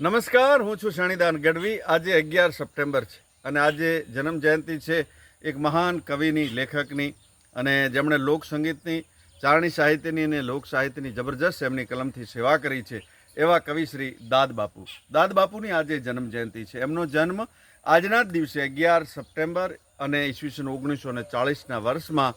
નમસ્કાર, હું છું શણીદાન ગઢવી. આજે અગિયાર સપ્ટેમ્બર છે અને આજે જન્મ જયંતિ છે એક મહાન કવિની, લેખકની અને જેમણે લોક સંગીતની, ચારણી સાહિત્યની અને લોક સાહિત્યની જબરજસ્ત એમની કલમથી સેવા કરી છે એવા કવિ શ્રી દાદ બાપુ. દાદ બાપુની આજે જન્મ જયંતિ છે. એમનો જન્મ આજના જ દિવસે અગિયાર સપ્ટેમ્બર અને ઈસવીસન ઓગણીસો ને ચાળીસના વર્ષમાં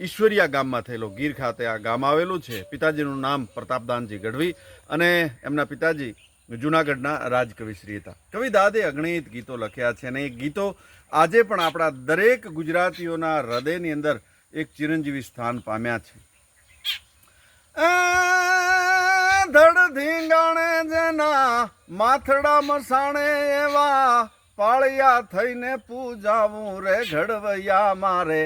ઈશ્વરિયા ગામમાં થયેલો ગીર ખાતે આ ગામ આવેલું છે. પિતાજીનું નામ પ્રતાપદાનજી ગઢવી અને એમના પિતાજી જુનાગઢના રાજકવિશ્રી હતા. કવિ દાદે અગણિત ગીતો લખ્યા છે અને એ ગીતો આજે પણ આપણા દરેક ગુજરાતીઓના હૃદયની અંદર એક ચિરંજીવી સ્થાન પામ્યા છે. ધડ ધીંગાણે જેના માથડા મસાણે એવા પાળિયા થઈને પૂજાવું રે ઘડવૈયા મારે.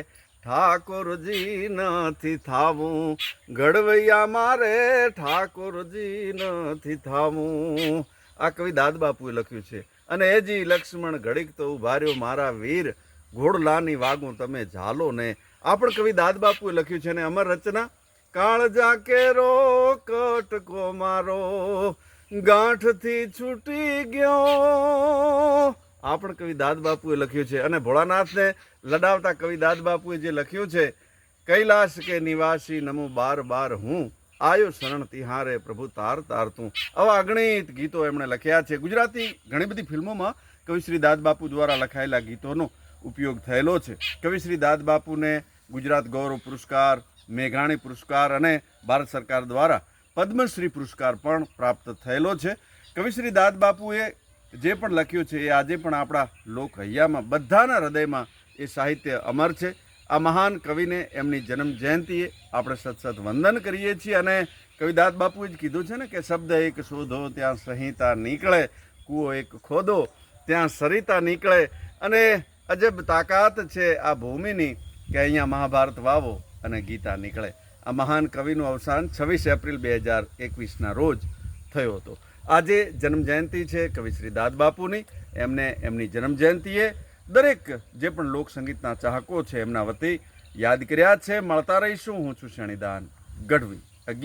ઠાકોરજી નથી થાવું. ઘડવૈયા મારે ઠાકોરજી નથી થાવું. આ કવિ દાદ બાપુએ લખ્યું છે. અને એજી લક્ષ્મણ ઘડીક તો ઉભાર્યો મારા વીર. ઘોડલાની વાગું તમે ઝાલો ને. આ પણ કવિ દાદ બાપુએ લખ્યું છે અને અમર રચના? કાળજા કેરો કટકો મારો. ગાંઠથી છૂટી ગયો. આ પણ કવિ દાદ બાપુએ લખ્યું છે અને ભોળાનાથને લડાવતા કવિ દાદ બાપુએ જે લખ્યું છે, કૈલાસ કે નિવાસી નમો બાર બાર હું, આયો શરણ તિહારે પ્રભુ તાર તાર તું. આવા અગણિત ગીતો એમણે લખ્યા છે. ગુજરાતી ઘણી બધી ફિલ્મોમાં કવિશ્રી દાદ બાપુ દ્વારા લખાયેલા ગીતોનો ઉપયોગ થયેલો છે. કવિશ્રી દાદ બાપુને ગુજરાત ગૌરવ પુરસ્કાર, મેઘાણી પુરસ્કાર અને ભારત સરકાર દ્વારા પદ્મશ્રી પુરસ્કાર પણ પ્રાપ્ત થયેલો છે. કવિશ્રી દાદ બાપુએ જે પણ લખ્યું છે એ આજે પણ આપણા લોક હૈયામાં, બધાના હૃદયમાં એ સાહિત્ય અમર છે. આ મહાન કવિને એમની જન્મ જયંતિએ આપણે સત સત વંદન કરીએ છીએ અને કવિદાસ બાપુએ જ કીધું છે ને કે શબ્દ એક શોધો, ત્યાં સંહિતા નીકળે, કૂવો એક ખોદો, ત્યાં સરિતા નીકળે. અને અજબ તાકાત છે આ ભૂમિની કે અહીંયા મહાભારત વાવો અને ગીતા નીકળે. આ મહાન કવિનું અવસાન છવ્વીસ એપ્રિલ બે હજાર એકવીસના રોજ થયો હતો. આજે જન્મજયંતિ છે કવિશ્રી દાદબાપુની એમને એમની જન્મજયંતિએ દરેક જે પણ લોકસંગીતના ચાહકો છે, એમના વતી યાદ કર્યા છે. મળતા રહીશું. હું છું શણીદાન ગઢવી.